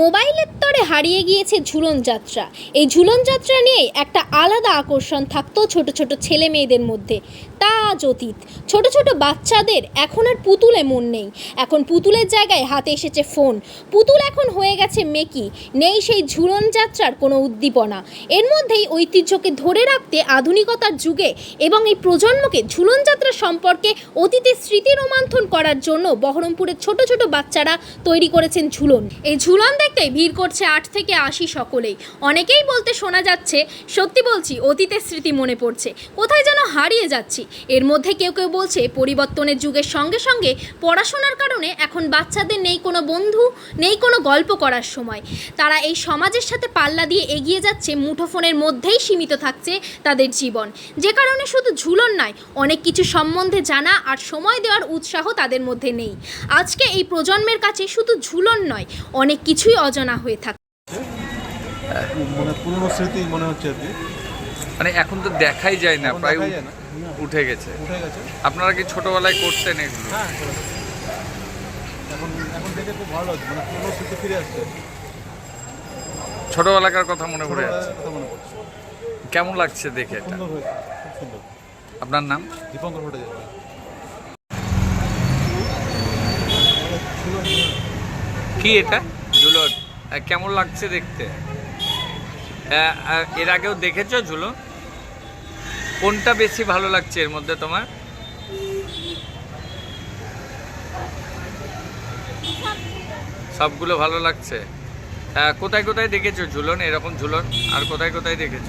মোবাইলের তরে হারিয়ে গিয়েছে ঝুলন যাত্রা। এই ঝুলন যাত্রা নিয়ে একটা আলাদা আকর্ষণ থাকতো ছোট ছোট ছেলে মেয়েদের মধ্যে। তা আজ অতীত। ছোট ছোট বাচ্চাদের এখন আর পুতুলে মন নেই। এখন পুতুলের জায়গায় হাতে এসেছে ফোন। পুতুল এখন হয়ে গেছে মেকি। নেই সেই ঝুলন যাত্রার কোনো উদ্দীপনা। এর মধ্যেই ঐতিহ্যকে ধরে রাখতে আধুনিকতার যুগে এবং এই প্রজন্মকে ঝুলন যাত্রা সম্পর্কে অতীতের স্মৃতি রোমান্থন করার জন্য বহরমপুরের ছোট ছোট বাচ্চারা তৈরি করেছেন ঝুলন। এই ঝুলন দেখতে ভিড় করছে আট থেকে আশি সকলেই। অনেকেই বলতে শোনা যাচ্ছে, সত্যি বলছি, অতীতের স্মৃতি মনে পড়ছে। কোথায় হারিয়ে যাচ্ছি। এর মধ্যে কেউ কেউ বলছে, পরিবর্তনের যুগের সঙ্গে সঙ্গে পড়াশোনার কারণে এখন বাচ্চাদের নেই কোনো বন্ধু, নেই কোনো গল্প করার সময়। তারা এই সমাজের সাথে পাল্লা দিয়ে এগিয়ে যাচ্ছে, মুঠোফোনের মধ্যেই সীমিত থাকছে তাদের জীবন। যে কারণে শুধু ঝুলন নয়, অনেক কিছু সম্বন্ধে জানা আর সময় দেওয়ার উৎসাহ তাদের মধ্যে নেই। আজকে এই প্রজন্মের কাছে শুধু ঝুলন নয়, অনেক কিছুই অজানা হয়ে থাকে মানে পুরনো স্মৃতি মনে হচ্ছে আর কি। মানে এখন তো দেখাই যায় না প্রায় উঠ- গেছে। উঠে গেছে। আপনারা কি ছোটবেলায় করতেন এগুলো? হ্যাঁ এখন এখন দেখে খুব ভালো লাগছে মানে পুরনো স্মৃতি ফিরে আসছে। ছোটবেলাকার কথা মনে পড়ে যাচ্ছে মনে কেমন লাগছে দেখে এটা? আপনার নাম? দীপঙ্কর ভট্টাচার্য। কি এটা? আহ, কেমন লাগছে দেখতে? এর আগেও দেখেছ ঝুলন কোনটা বেশি ভালো লাগছে এর মধ্যে তোমার? সবগুলো ভালো লাগছে। কোথায় কোথায় দেখেছ ঝুলন? এরকম ঝুলন? আর কোথায় কোথায় দেখেছ?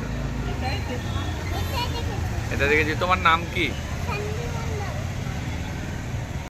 এটা দেখেছি? তোমার নাম কি?